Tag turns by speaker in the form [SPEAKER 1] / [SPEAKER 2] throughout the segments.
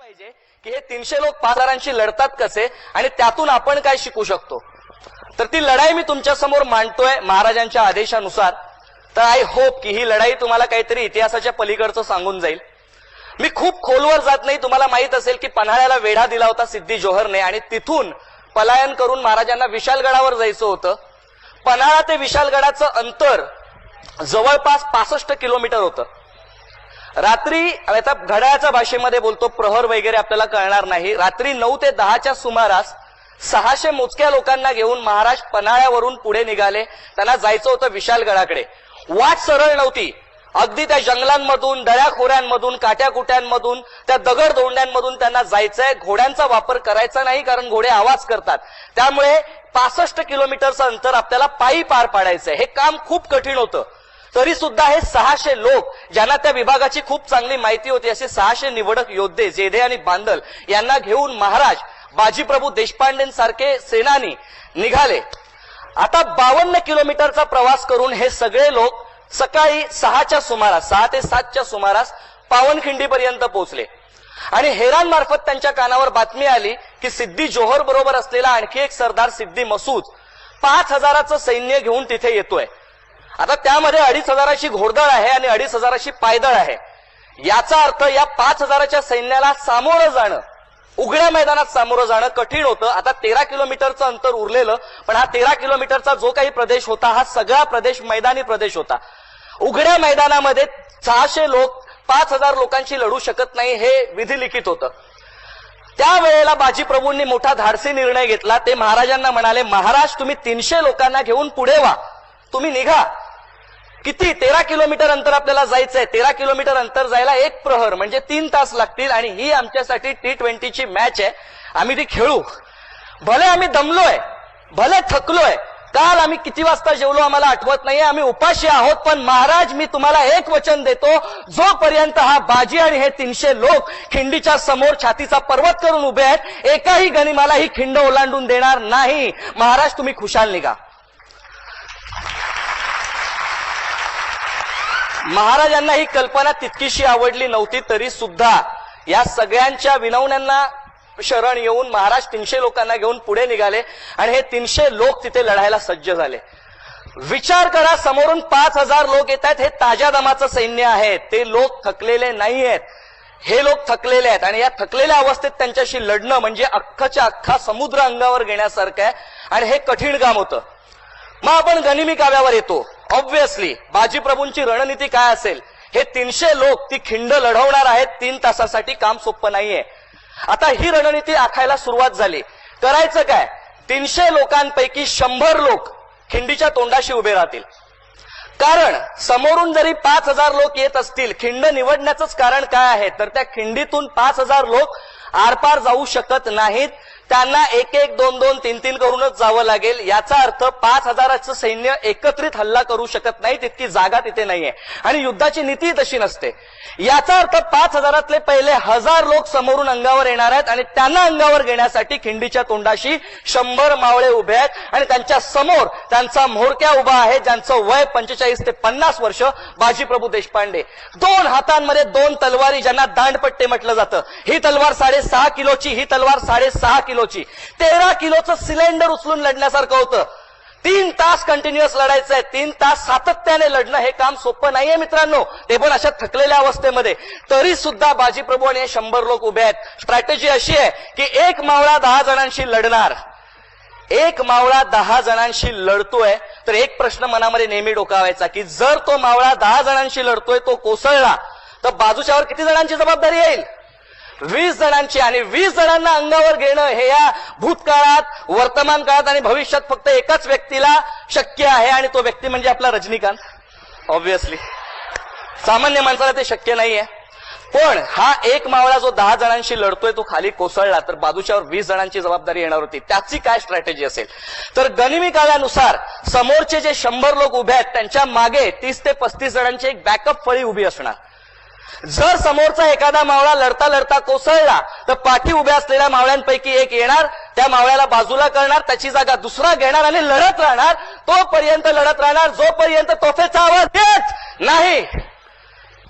[SPEAKER 1] पाहिजे की हे तीनशे लोक पाच हजारांशी लढतात कसे आणि त्यातून आपण काय शिकू शकतो? तर ती लढाई मी तुमच्यासमोर मांडतोय महाराजांच्या आदेशानुसार. तर आय होप की ही लढाई तुम्हाला काहीतरी इतिहासाच्या पलीकडचं सांगून जाईल. मी खूप खोलवर जात नाही तुम्हाला माहीत असेल की पन्हाळ्याला वेढा दिला होता सिद्धी जोहरने आणि तिथून पलायन करून महाराजांना विशालगडावर जायचं होतं. पन्हाळा ते विशालगडाचं अंतर जवळपास पासष्ट किलोमीटर होतं. रात्री आता घड्याळाच्या भाषेमध्ये बोलतो प्रहर वगैरे आपल्याला कळणार नाही. रात्री नऊ ते दहाच्या सुमारास सहाशे मोजक्या लोकांना घेऊन महाराज पन्हाळ्यावरून पुढे निघाले. त्यांना जायचं होतं विशालगडाकडे. वाट सरळ नव्हती. अगदी त्या जंगलांमधून दळ्याखोऱ्यांमधून काट्याकुट्यांमधून त्या दगड दोंड्यांमधून त्यांना जायचंय. घोड्यांचा वापर करायचा नाही कारण घोडे आवाज करतात. त्यामुळे पासष्ट किलोमीटरचं अंतर आपल्याला पायी पार पाडायचंय. हे काम खूप कठीण होतं. तरी सुद्धा हे सहाशे लोक ज्यांना त्या विभागाची खूप चांगली माहिती होती असे सहाशे निवडक योद्धे जेधे आणि बांदल यांना घेऊन महाराज बाजीप्रभू देशपांडेंसारखे सेनानी निघाले. आता बावन्न किलोमीटरचा प्रवास करून हे सगळे लोक सकाळी सहाच्या सुमारास सहा ते सातच्या सुमारास पावनखिंडीपर्यंत पोहोचले. आणि हेरान मार्फत त्यांच्या कानावर बातमी आली की सिद्धी जोहर बरोबर असलेला आणखी एक सरदार सिद्धी मसूद पाच हजाराचं सैन्य घेऊन तिथे येतोय. आता त्यामध्ये अडीच हजाराची घोडदळ आहे आणि अडीच हजाराची पायदळ आहे. याचा अर्थ या पाच हजाराच्या सैन्याला सामोरं जाणं उघड्या मैदानात सामोरं जाणं कठीण होतं. आता तेरा किलोमीटरचं अंतर उरलेलं पण हा तेरा किलोमीटरचा जो काही प्रदेश होता हा सगळा प्रदेश मैदानी प्रदेश होता. उघड्या मैदानामध्ये सहाशे लोक पाच हजार लोकांशी लढू शकत नाही हे विधिलिखित होतं. त्यावेळेला बाजीप्रभूंनी मोठा धाडसी निर्णय घेतला. ते महाराजांना म्हणाले महाराज तुम्ही तीनशे लोकांना घेऊन पुढे व्हा तुम्ही निघा. किती? तेरा किलोमीटर अंतर आपल्याला जायचंय. तेरा किलोमीटर अंतर जायला एक प्रहर म्हणजे तीन तास लागतील आणि ही आमच्यासाठी टी ट्वेंटीची मॅच आहे. आम्ही ती खेळू. भले आम्ही दमलोय भले थकलोय काल आम्ही किती वाजता जेवलो आम्हाला आठवत नाहीये. आम्ही उपाशी आहोत पण महाराज मी तुम्हाला एक वचन देतो. जोपर्यंत हा बाजी आणि हे तीनशे लोक खिंडीच्या समोर छातीचा पर्वत करून उभे आहेत एकाही गनिमाला ही खिंड ओलांडून देणार नाही. महाराज तुम्ही खुशाल निघा. महाराजांना ही कल्पना तितकीशी आवडली नव्हती तरी सुद्धा या सगळ्यांच्या विनवण्यांना शरण येऊन महाराज तीनशे लोकांना घेऊन पुढे निघाले आणि हे तीनशे लोक तिथे लढायला सज्ज झाले. विचार करा समोरून पाच हजार लोक येत आहेत हे ताज्या दमाचं सैन्य आहे. ते लोक थकलेले नाही आहेत हे लोक थकलेले आहेत आणि या थकलेल्या अवस्थेत त्यांच्याशी लढणं म्हणजे अख्खाच्या अख्खा समुद्र अंगावर घेण्यासारखं आहे आणि हे कठीण काम होतं. मग आपण गनिमी काव्यावर येतो. ऑब्व्हियसली बाजीप्रभूंची रणनीती काय असेल? हे तीनशे लोक ती खिंड लढवणार आहेत. तीन तासासाठी काम सोपं नाहीये. आता ही रणनीती आखायला सुरुवात झाली. करायचं काय? तीनशे लोकांपैकी शंभर लोक खिंडीच्या तोंडाशी उभे राहतील. कारण समोरून जरी पाच हजार लोक येत असतील खिंड निवडण्याचंच कारण काय आहे? तर त्या खिंडीतून पाच हजार लोक आरपार जाऊ शकत नाहीत. त्यांना एक एक दोन दोन तीन तीन करूनच जावं लागेल. याचा अर्थ पाच हजाराचं सैन्य एकत्रित हल्ला करू शकत नाही तितकी जागा तिथे नाहीये. आणि युद्धाची नीती तशी नसते. याचा अर्थ पाच हजारातले पहिले हजार लोक समोरून अंगावर येणार आहेत आणि त्यांना अंगावर घेण्यासाठी खिंडीच्या तोंडाशी शंभर मावळे उभे आहेत आणि त्यांच्यासमोर त्यांचा म्होरक्या उभा आहे ज्यांचं वय पंचेचाळीस ते पन्नास वर्ष बाजीप्रभू देशपांडे. दोन हातांमध्ये दोन तलवारी ज्यांना दांडपट्टे म्हटलं जातं. ही तलवार साडेसहा किलोची ही तलवार साडेसहा किलोची. तेरा किलोचं सिलेंडर उचलून लढण्यासारखं होतं. तीन तास कंटिन्युअस लढायचं आहे तीन तास सातत्याने लढणं हे काम सोपं नाहीये मित्रांनो. ते पण अशा थकलेल्या अवस्थेमध्ये. तरी सुद्धा बाजीप्रभू आणि हे शंभर लोक उभे आहेत. स्ट्रॅटेजी अशी आहे की एक मावळा दहा जणांशी लढणार. एक मावळा दहा जणांशी लढतोय तर एक प्रश्न मनामध्ये नेहमी डोकावायचा की जर तो मावळा दहा जणांशी लढतोय तो कोसळला तर बाजूच्यावर किती जणांची जबाबदारी येईल? वीस जणांची आणि वीस जणांना अंगावर घेणं हे या भूतकाळात वर्तमान काळात आणि भविष्यात फक्त एकाच व्यक्तीला शक्य आहे आणि तो व्यक्ती म्हणजे आपला रजनीकांत. ऑब्विसली सामान्य माणसाला ते शक्य नाहीये. पण हा एक मावळा जो दहा जणांशी लढतोय तो खाली कोसळला तर बाजूच्यावर वीस जणांची जबाबदारी येणार होती. त्याची काय स्ट्रॅटेजी असेल? तर गनिमी काळानुसार समोरचे जे शंभर लोक उभे आहेत त्यांच्या मागे तीस ते पस्तीस जणांची एक बॅकअप फळी उभी असणार. जर समोरचा एखादा मावळा लढता लढता कोसळला तर पाठी उभ्या असलेल्या मावळ्यांपैकी एक येणार त्या मावळ्याला बाजूला करणार त्याची जागा दुसरा घेणार आणि लढत राहणार. तोपर्यंत लढत राहणार जोपर्यंत तोफेचा आवाज येत नाही.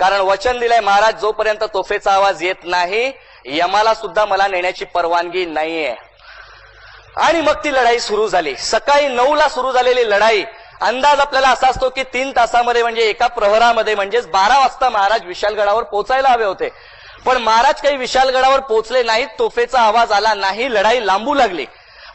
[SPEAKER 1] कारण वचन दिलंय महाराज जोपर्यंत तोफेचा आवाज येत नाही यमाला सुद्धा मला नेण्याची परवानगी नाहीये. आणि मग ती लढाई सुरू झाली. सकाळी नऊला सुरू झालेली लढाई अंदाज आपल्याला असा असतो की तीन तासामध्ये म्हणजे एका प्रहरामध्ये म्हणजेच बारा वाजता महाराज विशालगडावर पोहोचायला हवे होते. पण महाराज काही विशालगडावर पोहोचले नाहीत तोफेचा आवाज आला नाही लढाई लांबू लागली.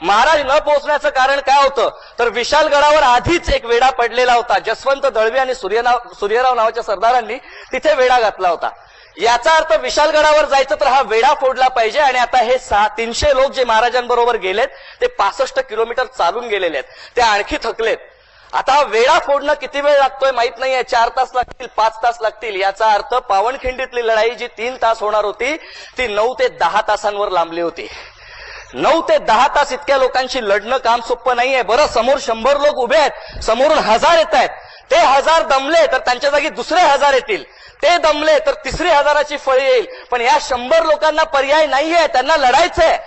[SPEAKER 1] महाराज न पोहोचण्याचं कारण काय होतं? तर विशालगडावर आधीच एक वेढा पडलेला होता. जसवंत दळवी आणि सूर्यनाव सूर्यराव नावाच्या सरदारांनी तिथे वेढा घातला होता. याचा अर्थ विशालगडावर जायचं तर हा वेढा फोडला पाहिजे आणि आता हे सहा तीनशे लोक जे महाराजांबरोबर गेलेत ते पासष्ट किलोमीटर चालून गेलेले आहेत. ते आणखी थकलेत. आता वेळा फोडणं किती वेळ लागतोय माहीत नाहीये. चार तास लागतील पाच तास लागतील. याचा अर्थ पावनखिंडीतली लढाई जी तीन तास होणार होती ती नऊ ते दहा तासांवर लांबली होती. नऊ ते दहा तास इतक्या लोकांशी लढणं काम सोपं नाहीये. बरं समोर शंभर लोक उभे आहेत समोरून हजार येत आहेत. ते हजार दमले तर त्यांच्या जागी दुसरे हजार येतील. ते दमले तर तिसरी हजाराची फळी येईल. पण या शंभर लोकांना पर्याय नाहीये त्यांना लढायचंय.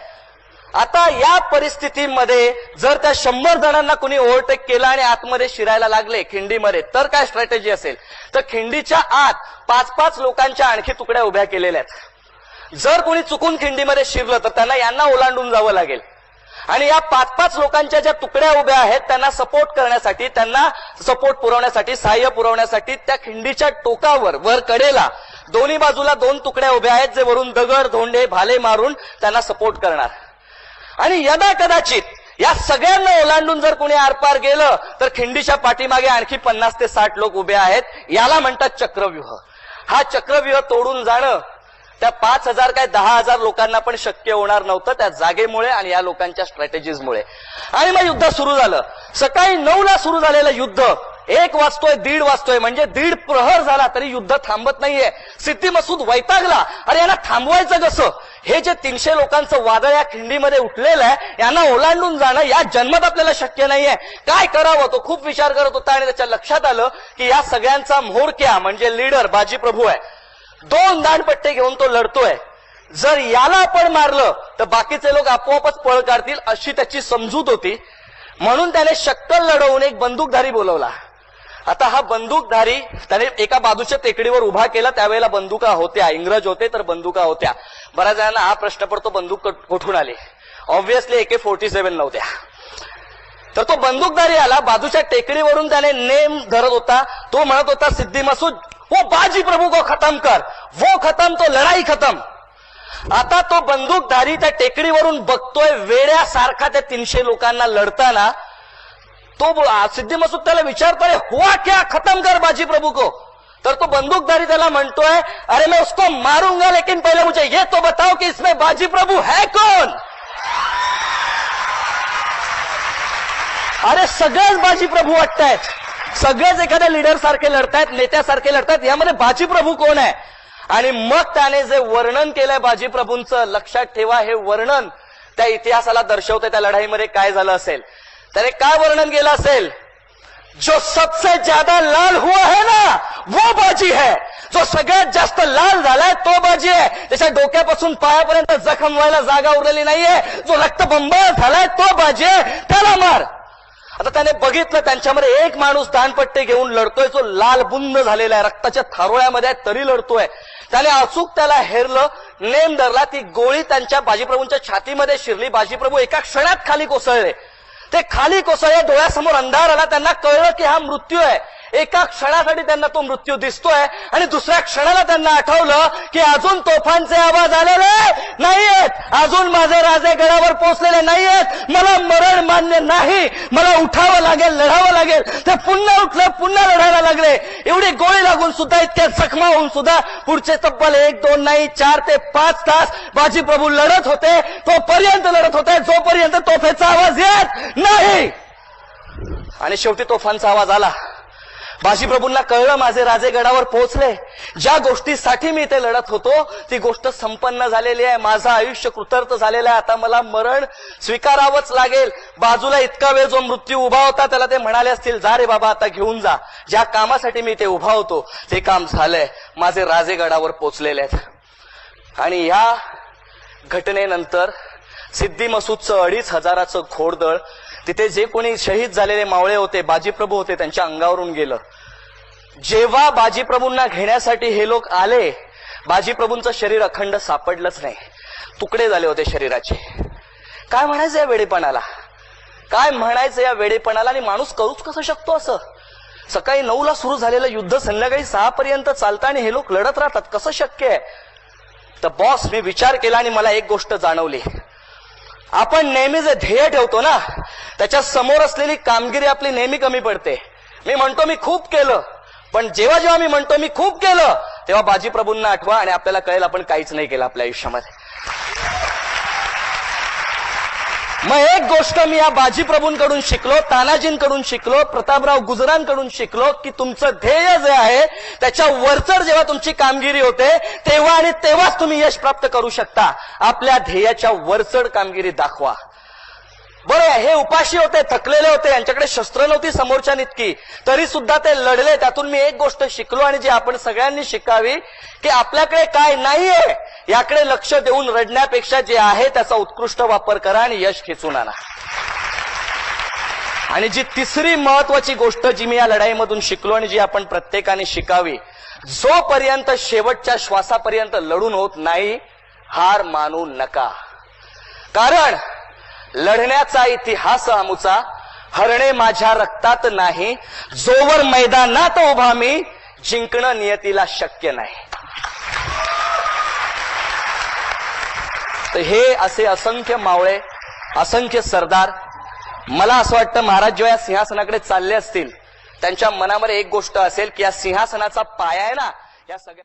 [SPEAKER 1] आता या परिस्थितीमध्ये जर त्या शंभर जणांना कुणी ओव्हरटेक केला आणि आतमध्ये शिरायला लागले खिंडीमध्ये तर काय स्ट्रॅटेजी असेल? तर खिंडीच्या आत पाच पाच लोकांच्या आणखी तुकड्या उभ्या केलेल्या आहेत. जर कोणी चुकून खिंडीमध्ये शिरलं तर त्यांना यांना ओलांडून जावं लागेल. आणि या पाच पाच लोकांच्या ज्या तुकड्या उभ्या आहेत त्यांना सपोर्ट करण्यासाठी त्यांना सपोर्ट पुरवण्यासाठी सहाय्य पुरवण्यासाठी त्या खिंडीच्या टोकावर वर कडेला दोन्ही बाजूला दोन तुकड्या उभ्या आहेत जे वरून दगड धोंडे भाले मारून त्यांना सपोर्ट करणार. आणि यदा कदाचित या सगळ्यांना ओलांडून जर कोणी आरपार गेलं तर खिंडीच्या पाठीमागे आणखी पन्नास ते साठ लोक उभे आहेत. याला म्हणतात चक्रव्यूह. हा चक्रव्यूह तोडून जाणं त्या पाच हजार काय दहा हजार लोकांना पण शक्य होणार नव्हतं त्या जागेमुळे आणि या लोकांच्या स्ट्रॅटेजीजमुळे आणि मग युद्ध सुरू झालं. सकाळी नऊला सुरू झालेलं युद्ध एक वाजतोय दीड वाजतोय म्हणजे दीड प्रहर झाला तरी युद्ध थांबत नाहीये. सिद्धी मसूद वैतागला. अरे यांना थांबवायचं कसं? हे जे तीनशे लोकांचं वादळ या खिंडीमध्ये उठलेलं आहे यांना ओलांडून जाणं या जन्मात आपल्याला शक्य नाहीये. काय करावं तो? खूप विचार करत होता आणि त्याच्या लक्षात आलं की या सगळ्यांचा म्होरक्या म्हणजे लीडर बाजी प्रभू आहे. दोन दांडपट्टे घेऊन तो लढतोय. जर याला आपण मारलं तर बाकीचे लोक आपोआपच पळ काढतील अशी त्याची समजूत होती. म्हणून त्याने शक्कल लढवून एक बंदूकधारी बोलवला. आता हा बंदूकधारी त्याने एका बाजूच्या टेकडीवर उभा केला त्यावेळेला बंदुका होत्या. इंग्रज होते तर बंदुका होत्या. बऱ्याच जणांना हा प्रश्न पडतो बंदूक कुठून आली? ऑब्व्हियसली एके फोर्टी सेव्हन नव्हत्या. तर तो बंदूकधारी आला बाजूच्या टेकडीवरून त्याने नेम धरत होता. तो म्हणत होता सिद्धी मसूद वो बाजी प्रभू को खतम कर. वो खतम तो लढाई खतम. आता तो बंदूकधारी त्या टेकडीवरून बघतोय वेड्यासारखा त्या तीनशे लोकांना लढताना तो सिद्धी मसूद त्याला विचारतोय हुआ क्या खतम कर बाजी प्रभू को? तर तो बंदूकधारी त्याला म्हणतोय अरे मैं उसको मारूंगा लेकिन पहिले मुझे ये तो बताओ कि इसमें बाजी प्रभू है कौन? अरे सगळेच बाजी प्रभू वाटतायत. सगळेच एखाद्या लीडर सारखे लढतायत नेत्यासारखे लढतायत यामध्ये बाजी प्रभू कोण आहे? आणि मग त्याने जे वर्णन केलंय बाजी प्रभूंचं लक्षात ठेवा हे वर्णन त्या इतिहासाला दर्शवते त्या लढाईमध्ये काय झालं असेल. त्याने काय वर्णन केलं असेल? जो सबसे ज्यादा लाल हुआ है ना वो बाजी है. जो सगळ्यात जास्त लाल झालाय तो बाजी आहे त्याच्या डोक्यापासून पायापर्यंत जखम व्हायला जागा उरलेली नाहीये. जो रक्तबंबाळ झालाय तो बाजी आहे त्याला मार. आता त्याने बघितलं त्यांच्यामध्ये एक माणूस दानपट्टे घेऊन लढतोय जो लाल बुंद झालेला आहे. रक्ताच्या थारोळ्यामध्ये आहे तरी लढतोय. त्याने अचूक त्याला हेरलं नेम धरला ती गोळी त्यांच्या बाजीप्रभूंच्या छातीमध्ये शिरली. बाजीप्रभू एका क्षणात खाली कोसळले. ते खाली कोसळले डोळ्यासमोर अंधार आला त्यांना कळलं की हा मृत्यू आहे. एका क्षणासाठी त्यांना तो मृत्यू दिसतोय आणि दुसऱ्या क्षणाला त्यांना आठवलं की अजून तोफांचे आवाज आलेले नाहीयेत. अजून माझे राजे गडावर पोहोचलेले नाहीयेत. मला मरण मान्य नाही. मला उठावं लागेल लढावं लागेल. ते पुन्हा उठलं पुन्हा लढायला लागले. एवढी गोळी लागून सुद्धा इतक्या जखमा होऊन सुद्धा पुढचे तब्बल एक दोन नाही चार ते पाच तास बाजी प्रभू लढत होते. तोपर्यंत लढत होते. जोपर्यंत तोफेचा आवाज येत नाही. आणि शेवटी तोफांचा आवाज आला. बाजीप्रभूंना कळलं माझे राजे गडावर पोहोचले. ज्या गोष्टीसाठी मी इथे लढत होतो ती गोष्ट संपन्न झालेली आहे. माझं आयुष्य कृतर्थ झालेलं आहे. आता मला मरण स्वीकारावंच लागेल. बाजूला इतका वेळ जो मृत्यू उभा होता त्याला ते म्हणाले असतील जा रे बाबा आता घेऊन जा. ज्या कामासाठी मी इथे उभा होतो ते काम झालंय. माझे राजे गडावर पोचलेले आहेत. आणि या घटनेनंतर सिद्धी मसूदचं अडीच हजाराचं घोडदळ तिथे जे कोणी शहीद झालेले मावळे होते बाजीप्रभू होते त्यांच्या अंगावरून गेलं. जेव्हा बाजीप्रभूंना घेण्यासाठी हे लोक आले बाजीप्रभूंचं शरीर अखंड सापडलंच नाही. तुकडे झाले होते शरीराचे. काय म्हणायचं या वेडेपणाला? काय म्हणायचं या वेडेपणाला? आणि माणूस करूच कसं शकतो असं? सकाळी नऊला सुरू झालेलं युद्ध संध्याकाळी सहा पर्यंत चालतं आणि हे लोक लढत राहतात. कसं शक्य आहे? तर बॉस मी विचार केला आणि मला एक गोष्ट जाणवली. आपण नेहमी जे ध्येय ठेवतो ना त्याच्यासमोर असलेली कामगिरी आपली नेहमी कमी पडते. मी म्हणतो मी खूप केलं पण जेव्हा जेव्हा मी म्हणतो मी खूप केलं तेव्हा बाजीप्रभूंना आठवा आणि आपल्याला कळेल आपण काहीच नाही केलं आपल्या आयुष्यामध्ये. मग एक गोष्ट मी या बाजीप्रभूंकडून शिकलो तानाजींकडून शिकलो प्रतापराव गुजरांकडून शिकलो की तुमचं ध्येय जे आहे त्याच्या वरचढ जेव्हा तुमची कामगिरी होते तेव्हा आणि तेव्हाच तुम्ही यश प्राप्त करू शकता. आपल्या ध्येयाच्या वरचढ कामगिरी दाखवा. बरं हे उपाशी होते थकलेले होते यांच्याकडे शस्त्र नव्हती समोरच्या इतकी. तरी सुद्धा ते लढले. त्यातून मी एक गोष्ट शिकलो आणि जी आपण सगळ्यांनी शिकावी की आपल्याकडे काय नाहीये याकडे लक्ष देऊन रडण्यापेक्षा जे आहे त्याचा उत्कृष्ट वापर करा आणि यश खेचून आणा. आणि जी तिसरी महत्वाची गोष्ट जी मी या लढाईमधून शिकलो आणि जी आपण प्रत्येकाने शिकावी जोपर्यंत शेवटच्या श्वासापर्यंत लढून होत नाही हार मानू नका. कारण लढण्याचा इतिहास आमुचा हरणे माझ्या रक्तात नाही जोवर मैदानात उभा मी जिंकणं नियतीला शक्य नाही. तर हे असे असंख्य मावळे असंख्य सरदार मला असं वाटतं महाराज जेव्हा या सिंहासनाकडे चालले असतील त्यांच्या मनामध्ये एक गोष्ट असेल की या सिंहासनाचा पाया आहे ना या सगळ्या